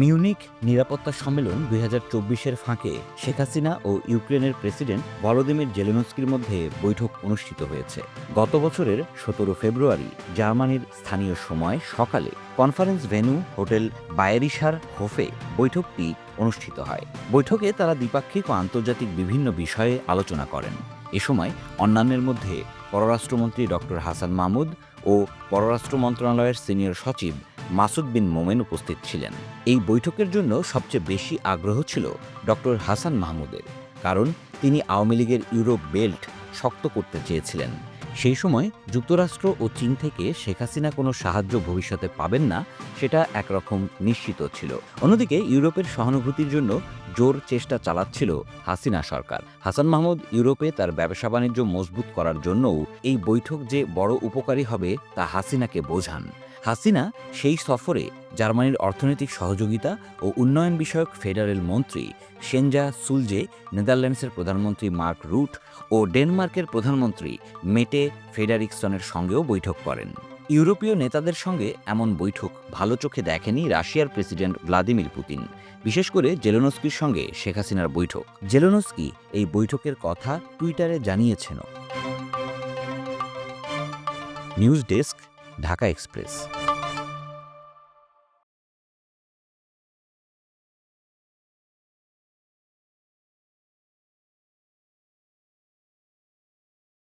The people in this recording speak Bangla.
মিউনিক নিরাপত্তা সম্মেলন দুই হাজার চব্বিশের ফাঁকে শেখ হাসিনা ও ইউক্রেনের প্রেসিডেন্ট ভলোদিমির জেলেনস্কির মধ্যে বৈঠক অনুষ্ঠিত হয়েছে। গত বছরের সতেরো ফেব্রুয়ারি জার্মানির স্থানীয় সময় সকালে কনফারেন্স ভেন্যু হোটেল বায়েরিশার হোফে বৈঠকটি অনুষ্ঠিত হয়। বৈঠকে তারা দ্বিপাক্ষিক ও আন্তর্জাতিক বিভিন্ন বিষয়ে আলোচনা করেন। এ সময় অন্যান্যের মধ্যে পররাষ্ট্রমন্ত্রী ডক্টর হাসান মাহমুদ ও পররাষ্ট্র মন্ত্রণালয়ের সিনিয়র সচিব মাসুদ বিন মোমেন উপস্থিত ছিলেন। এই বৈঠকের জন্য সবচেয়ে বেশি আগ্রহ ছিল ডক্টর হাসান মাহমুদের, কারণ তিনি আওয়ামী লীগের ইউরোপ বেল্ট শক্ত করতে চেয়েছিলেন। সেই সময় যুক্তরাষ্ট্র ও চীন থেকে শেখ হাসিনা কোনো সাহায্য ভবিষ্যতে পাবেন না, সেটা একরকম নিশ্চিত ছিল। অন্যদিকে ইউরোপের সহানুভূতির জন্য জোর চেষ্টা চালাচ্ছিল হাসিনা সরকার। হাসান মাহমুদ ইউরোপে তার ব্যবসা বাণিজ্য মজবুত করার জন্যও এই বৈঠক যে বড় উপকারী হবে তা হাসিনাকে বোঝান। হাসিনা সেই সফরে জার্মানির অর্থনৈতিক সহযোগিতা ও উন্নয়ন বিষয়ক ফেডারেল মন্ত্রী সেনজা সুলজে, নেদারল্যান্ডসের প্রধানমন্ত্রী মার্ক রুট ও ডেনমার্কের প্রধানমন্ত্রী মেটে ফেডারিকসনের সঙ্গেও বৈঠক করেন। ইউরোপীয় নেতাদের সঙ্গে এমন বৈঠক ভালো চোখে দেখেনি রাশিয়ার প্রেসিডেন্ট ভ্লাদিমির পুতিন। বিশেষ করে জেলোনস্কির সঙ্গে শেখ হাসিনার বৈঠক। জেলোনস্কি এই বৈঠকের কথা টুইটারে জানিয়েছেন নিউজ ডেস্ক, ঢাকা এক্সপ্রেস।